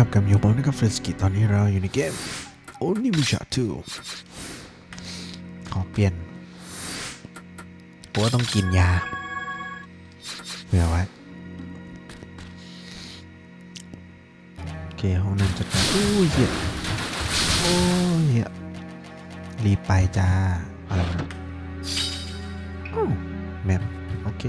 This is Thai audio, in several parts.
ครับกับยูบอลนะครับเฟรนสกิตอนนี้เราอยู่ในเกม Only m u s h a 2ขอเปลี่ยนกูว่าต้องกินยาเผื่อไว้โอเคห้องน้ำจัดการอู้ยเหี้ยโอ้ยเหี้ยรีบไปจ้า อะไรนะอ้าวแมปโอเค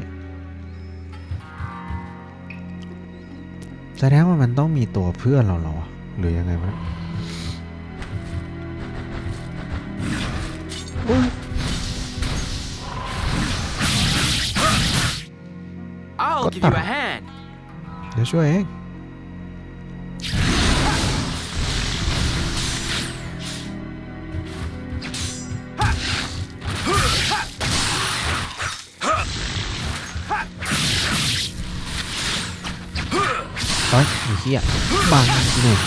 แสดงว่ามันต้องมีตัวเพื่อนเราเหรอวะหรือยังไงวะโอ้ย I'll What give you the- a hand. เดี๋ยวช่วยเอง เฮ้ยไอ้เหี้ยบังหนึ่ง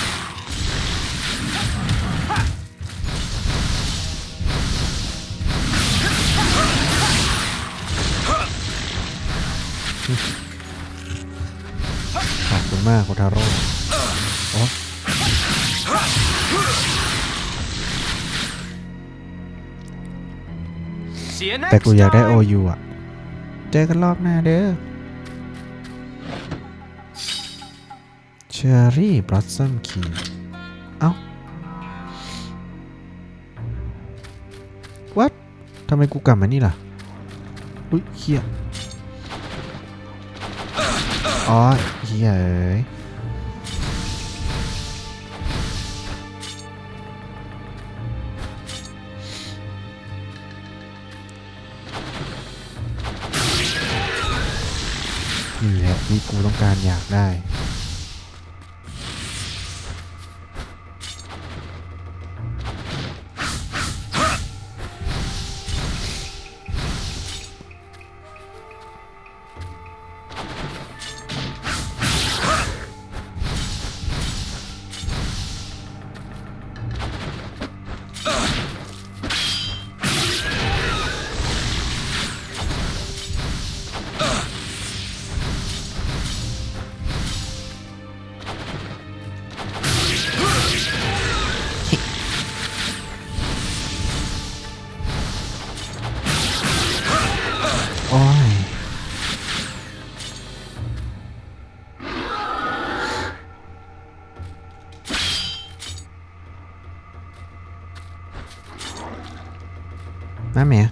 ขอบคุณมากโคทาโร่โอ้ See you แต่ next กูอยากได้ time. โอยูอะ เจอกันรอบหน้าเด้อ อร์รี่บลัซซัมคีเอ้า what ทำไมกูกลับมานี่ล่ะ อุ้ยเฮียอ๋อเฮียเอ้ยนี่แหละที่กูต้องการอยากได้ มา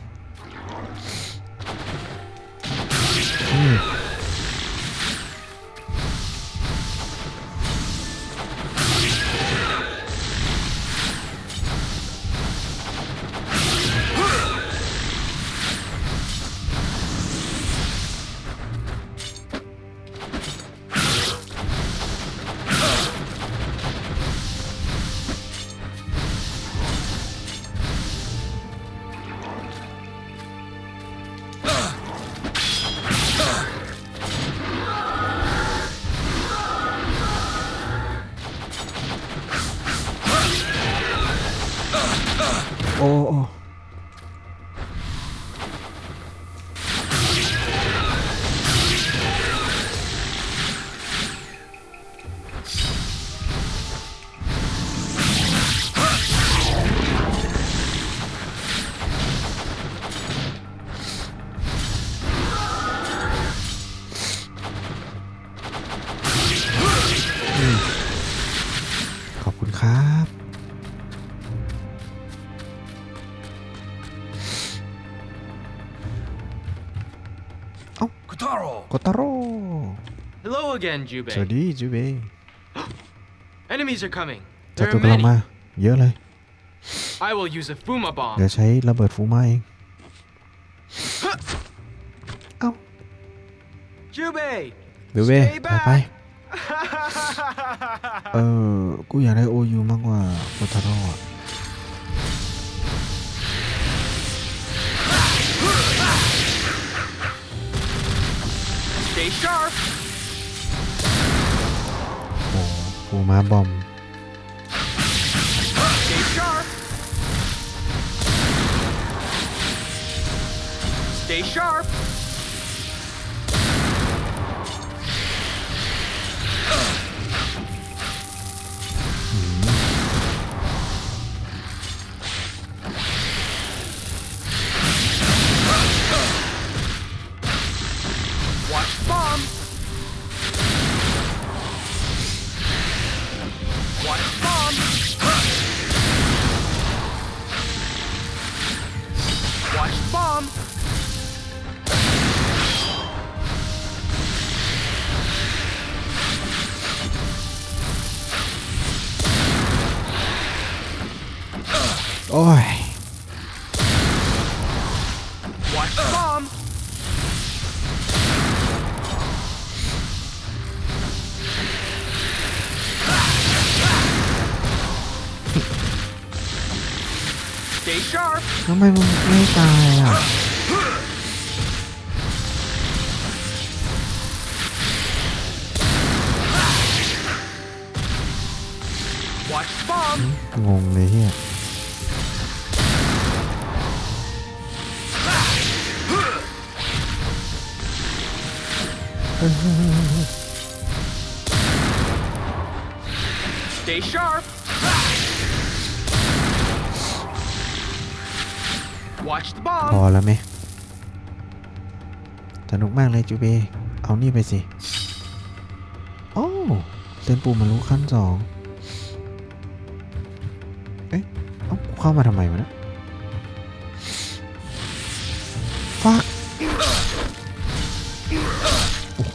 again, Jubei. Rồi đi, Jubei. Enemies are coming. There are many. Ma. Dỡ lên. I will use a Fuma bomb. Để xây lá bệt Fuma yên. Ông. Jubei. Jubei. Bye bye. ờ, cú nhà đây ô dù mang qua có thật không ạ? Stay sharp. อ้ฟูมาบอม โอ้ย Watch the bomb. Stay sharp. ทำไมมึงไม่ตายอ่ะ มากเลยจูเบ เอานี่ไปสิ โอ้เซนปูมารู้ขั้นสองเอ๊ะเอาเข้ามาทำไมวะนะฟักโอ้โห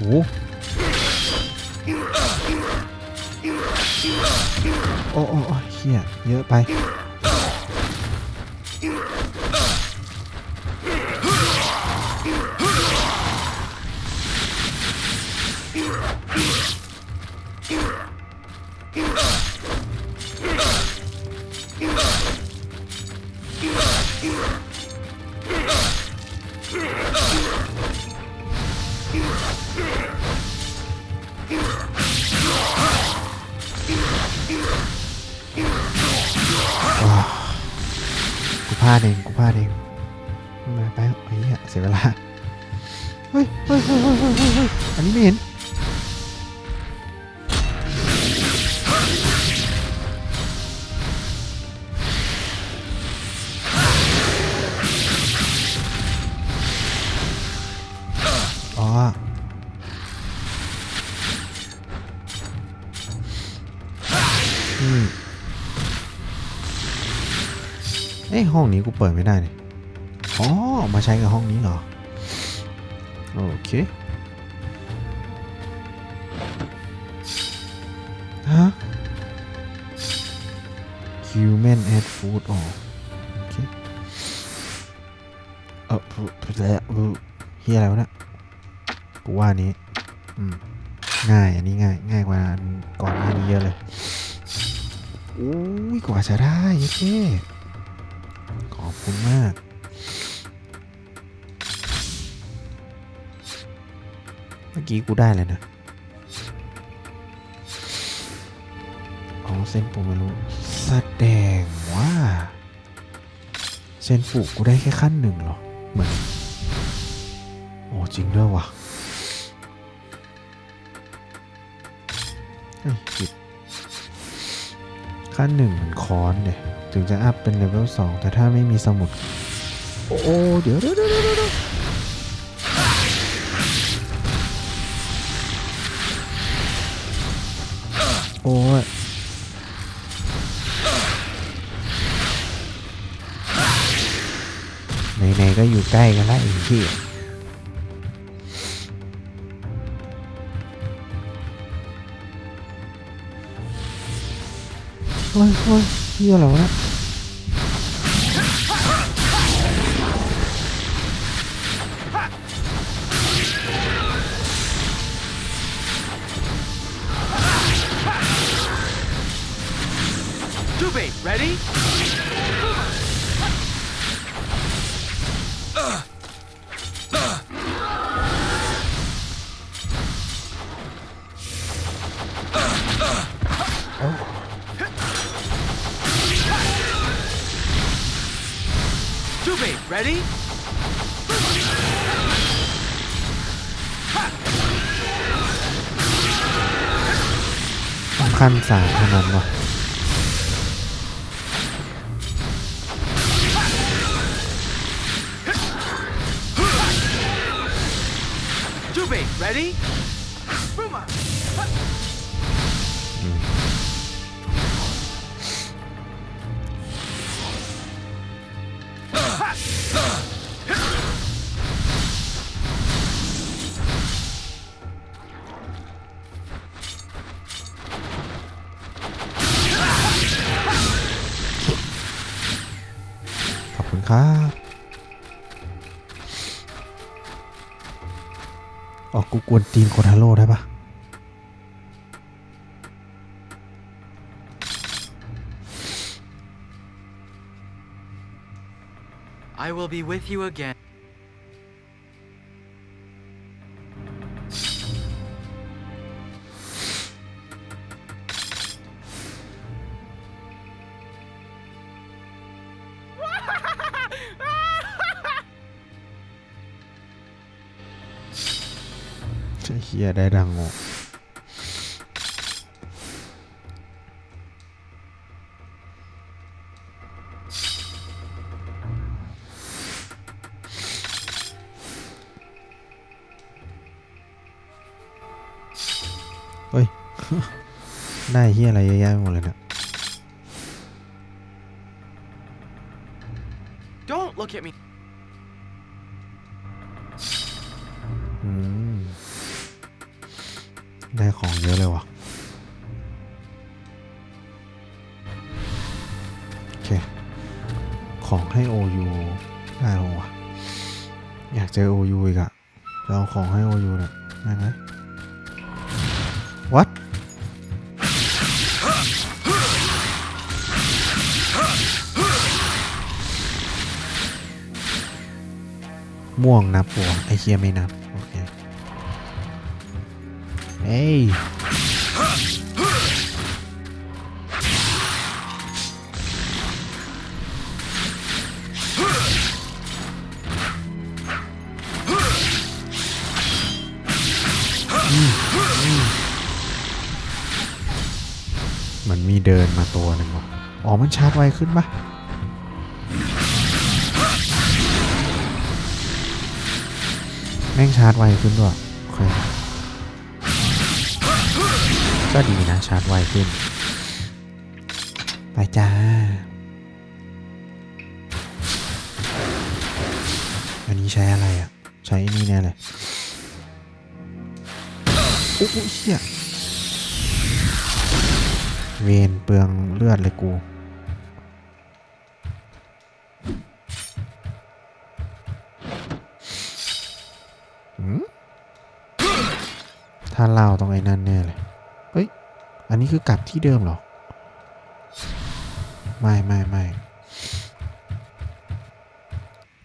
โอ้โอ้โอ้เฮียเยอะไป มาไปไอ้เหี้ยเสียเวลา เฮ้ยเฮ้ยเฮ้ยเฮ้ยเฮ้ยอันนี้ไม่เห็น อ๋อ อืมเอ้ห้องนี้กูเปิดไม่ได้นี่อ๋ อเอมาใช้กับห้องนี้เหรอ โอเค ฮะ human add food อ๋อ โอเค เออพูดแล้วเฮียอะไรวะเนี่ยกูว่านี้ อืม ง่าย อันนี้ง่าย ง่ายกว่าก่อนหน้านี้เยอะเลยอุ้ยกว่าจะได้เย้เจ้ขอบคุณมาก อกี้กูได้เลยนะอ๋อเส้นปูไม่รู้แสดงว่า เส้นปูกูได้แค่ขั้นหนึ่งหรอ เหมือน โอ้จริงด้วยว่ะผิดขั้นหนึ่งเหมันคอนเนี่ย ถึงจะอัพเป็นเลเวลสองแต่ถ้าไม่มีสมุด โอ้โอ้เดี๋ยวเดี๋ยวเดี๋ยว โอ้ยไหนๆก็อยู่ใกล้กันแล้วไอีกที่โอ้ยโอ้ยเฮียอะไรวะ Ruby, ready? Bruma! วนตีนโคทาโร่ได้ปะ I will be with you again. เฮียได้ดังโง What ม่วงนับหัวไอเชียไม่นับ โอเค เฮ้ย เดินมาตัวหนึ่งว่ะอ๋อ มันชาร์จไวขึ้นปะแม่งชาร์จไวขึ้นด้วยโอเคก็ดีนะ ชาร์จไวขึ้น ไปจ้า อันนี้ใช้อะไรอะ ใช้นนี่แน่เลยโอ้โหเชี่ย เวนเปลืองเลือดเลยกูหืมถ้าเล่าต้องไอ้นั่นแน่เลย เฮ้ย อันนี้คือกลับที่เดิมหรอ ไม่ไม่ไม่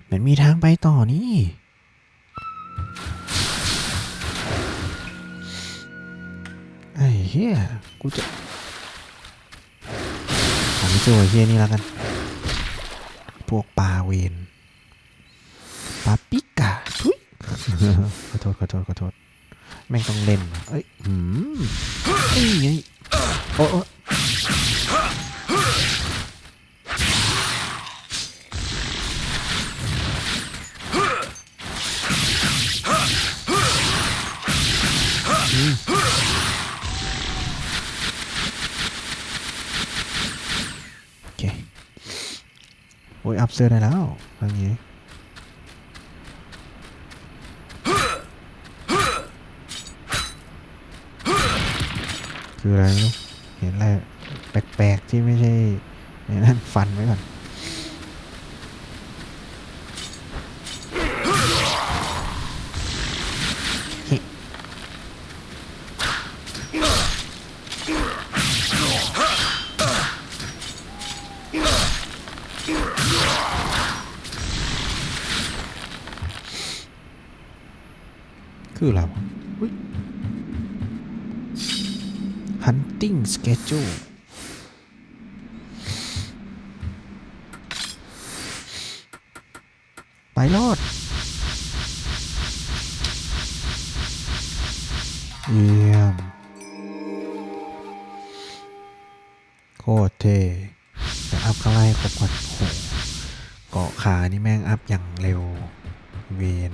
เหมือนมีทางไปต่อนี่ไอ้เหี้ย กูจะ สู้เฮียนี่แล้วกัน พวกปลาเวนปลาปิกาทุยขอโทษขอโทษขอโทษแม่งต้องเล่น เอ้ย อืมเอ้ยโอ้มโอเค โอัพเสื้อได้แล้วอย่างนี้คืออะไรไม่รู้เห็นอะไรแปลกๆที่ไม่ใช่นั่นฟันไว้ก่อน hunting schedule ไปรอดเยี่ยมโคตรเท่แต่อัพข้างล่างให้ครบก่อนโหเกาะขานี่แม่งอัพอย่างเร็ว เวน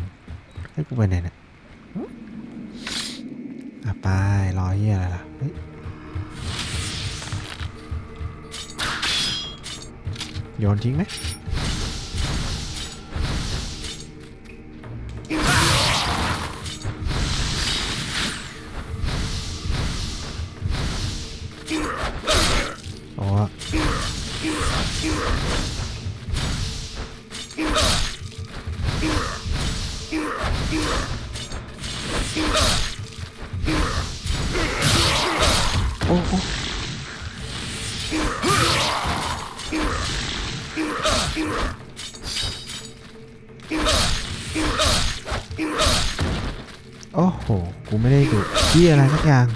เฮ้ยกูไปไหนเนี่ยอะไปรอเฮียอะไรล่ะเฮ้ย โยนทิ้งไหมโอ โอ้โห กูไม่ได้ดูที่อะไรสักอย่าง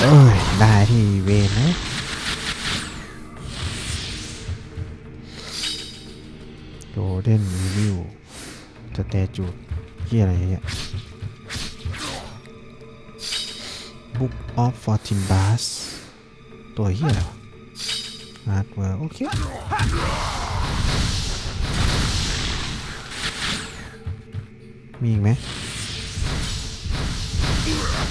เอ้ย ได้ที่เวรนะโกลเด้นรีวิวสเตจูดที่อะไรเนี่ย Book of Fortune Bars ตัวเฮียอะไรวะ Hardware โอเคมีอีกไหม Yeah.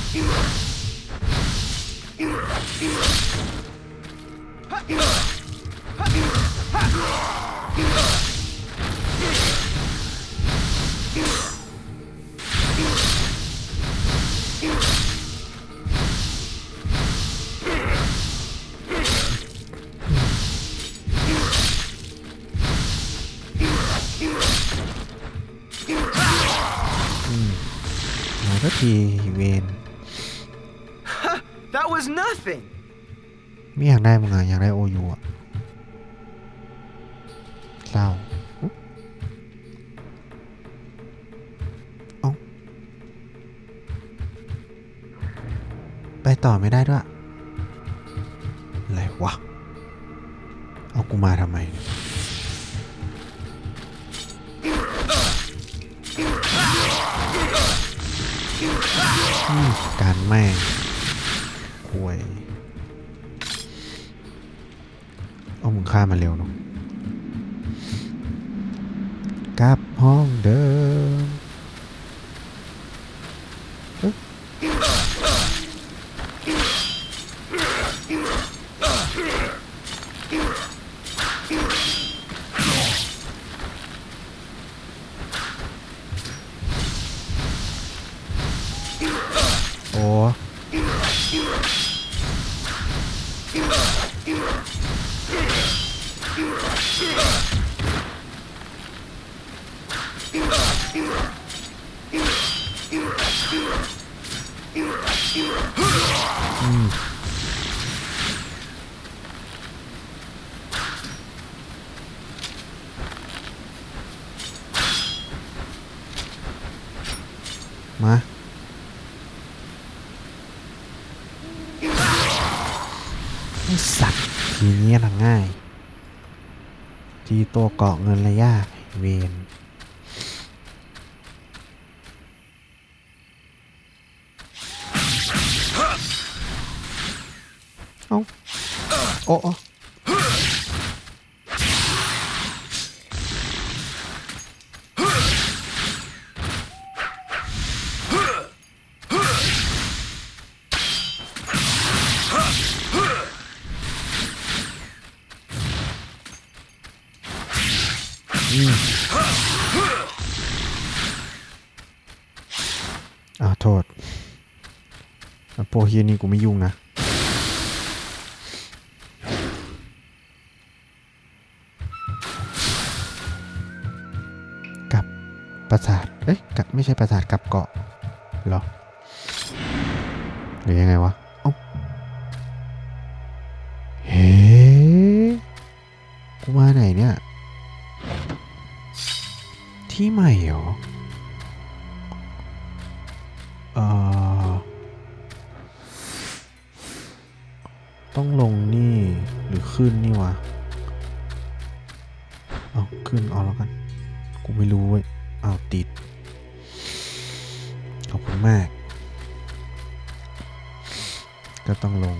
สักทีเวน That was nothing. ไม่อยากได้มึงอะอยากได้โอยูอะเศร้าอุ๊ยเอ้าไปต่อไม่ได้ด้วย อะไรวะ เอากูมาทำไมเนี่ย การแม่ห่วยเอามึงฆ่ามาเร็วเนาะกลับห้องเดิมเอ๊ะโอ้อืมมาไอสัตว์ทีนี้ละง่าย ทีตัวเกาะเงินระยากไอ้เวน เอาโอ้โอ้อืมอ่าโทษอะพวกเฮียนี่กูไม่ยุ่งนะ ที่ใหม่เหรอเอ่อต้องลงนี่หรือขึ้นนี่วะ เอาขึ้นเอาแล้วกัน กูไม่รู้เว้ยเอาติด ขอบคุณมาก ก็ต้องลง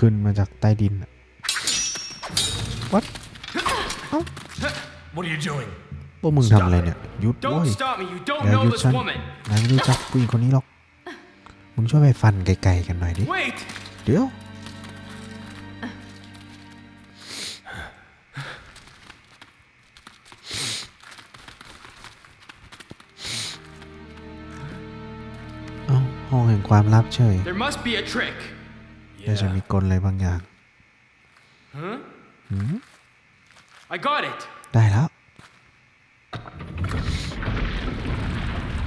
ขึ้นมาจากใต้ดินอะ What What are you doing? พวกมึงทำอะไรเนี่ยหยุด Don't โว้ย stop me. You don't แล้ว know หยุด this ฉัน woman. นายไม่รู้จักผู้หญิงคนนี้หรอก มึงช่วยไปฟันไกลๆกันหน่อยดิ Wait. เดี๋ยว เอ้าห้องแห่งความลับเฉย There must be a trick. น่าจะมีกลอะไรบางอย่าง Huh? I got it. ได้แล้ว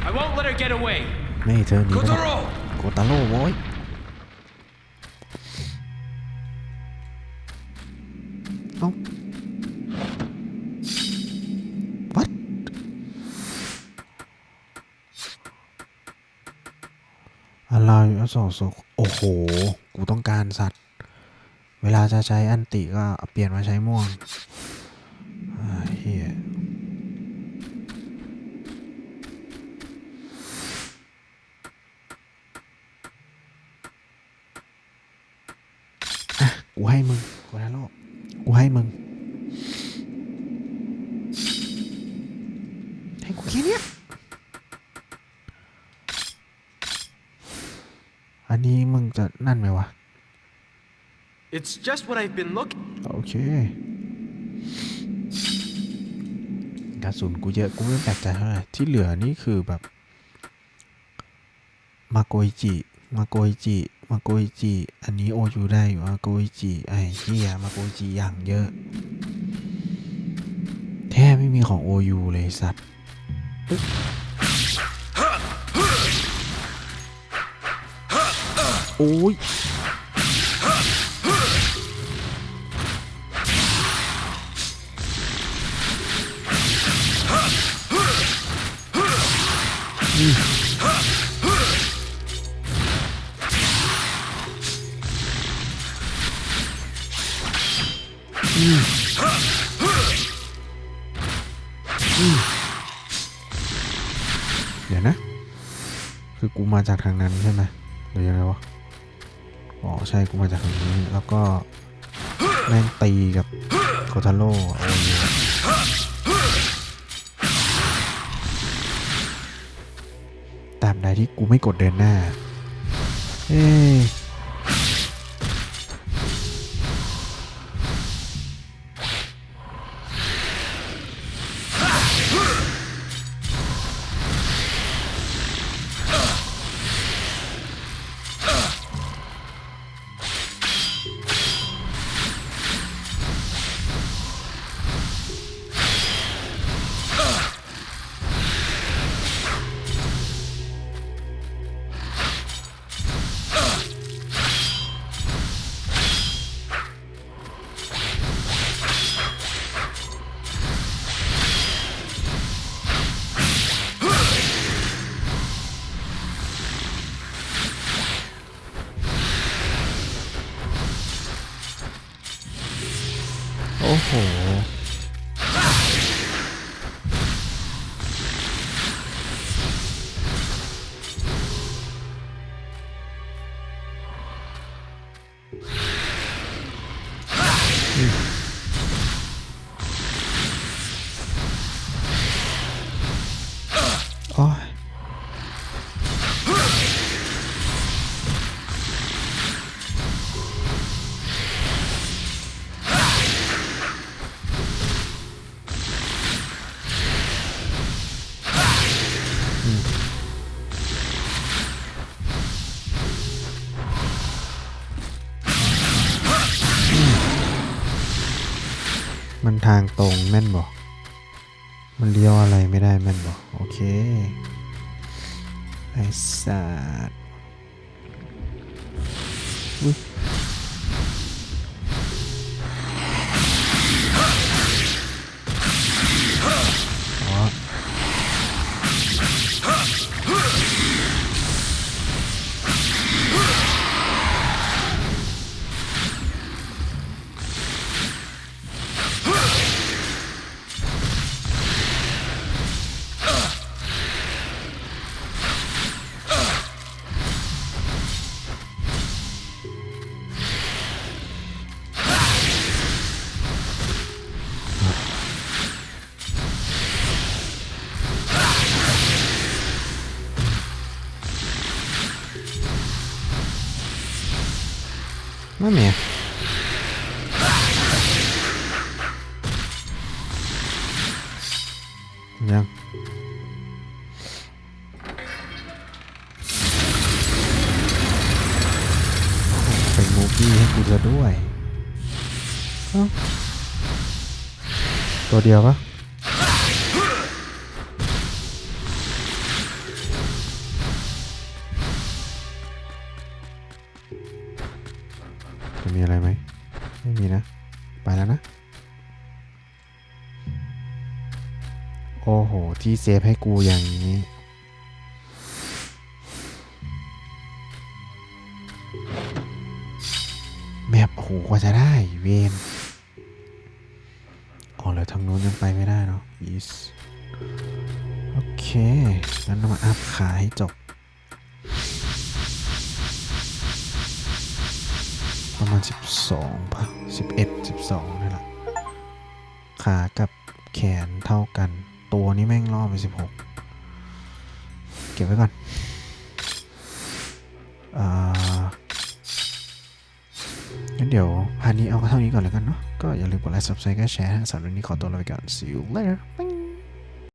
I won't let her get away. ไม่ให้เธอหนีไปหรอก Kotaro! โกตาโร่โว้ย เอ้า What อะไรอสอสก โอ้โห กูต้องการสัตว์ เวลาจะใช้อันติก็เปลี่ยนมาใช้ม่วงอเฮียกูให้มึงกูให้โลกกูให้มึง ให้กูแค่เนี้ยอันนี้มึงจะนั่นไหมวะ It's just what I've been looking. โอเคกระสุนกูเยอะกูไม่แปลกใจเท่าไหร่ที่เหลือนี่คือแบบ มาโกยจิ มาโกยจิ มาโกยจิ อันนี้โอยูได้อยู่มาโกยจิไอ้เหี้ยมาโกยจิอย่างเยอะ แทบไม่มีของโอยูเลยสัตว์โอ้ย มาจากทางนั้นใช่ไหมหรือยังไงวะ อ๋อใช่กูมาจากทางนี้แล้วก็แม่งตีกับโคทาโร่โอ้ยตามใดที่กูไม่กดเดินหน้า เอ้ อยมันทางตรงแม่นบอก มันเลี้ยวอะไรไม่ได้แม่นบอกโอเค ไอสัตว์ มาแม่ยังเป็นมูฟี่ให้กูจะด้วยเอ้าตัวเดียวปะ จะมีอะไรไหมไม่มีนะ ไปแล้วนะ โอ้โห ที่เซฟให้กูอย่างนี้แมปโอ้โหกว่าจะได้เวนอ๋อแล้วทางนู้นยังไปไม่ได้เนาะ yes โอเค งั้นเรามาอัพขาให้จบ ประมาณ 12ป่ะ11 12นี่แหละ ขากับแขนเท่ากัน ตัวนี้แม่งล่อไป 16 เก็บไว้ก่อนอ่างั้นเดี๋ยวพาร์ทนี้เอาเท่านี้ก่อนแล้วกันเนาะ ก็อย่าลืมกดไลค์ subscribe ก็แชร์สำหรับวันนี้ขอตัวลาไปก่อน see you later bye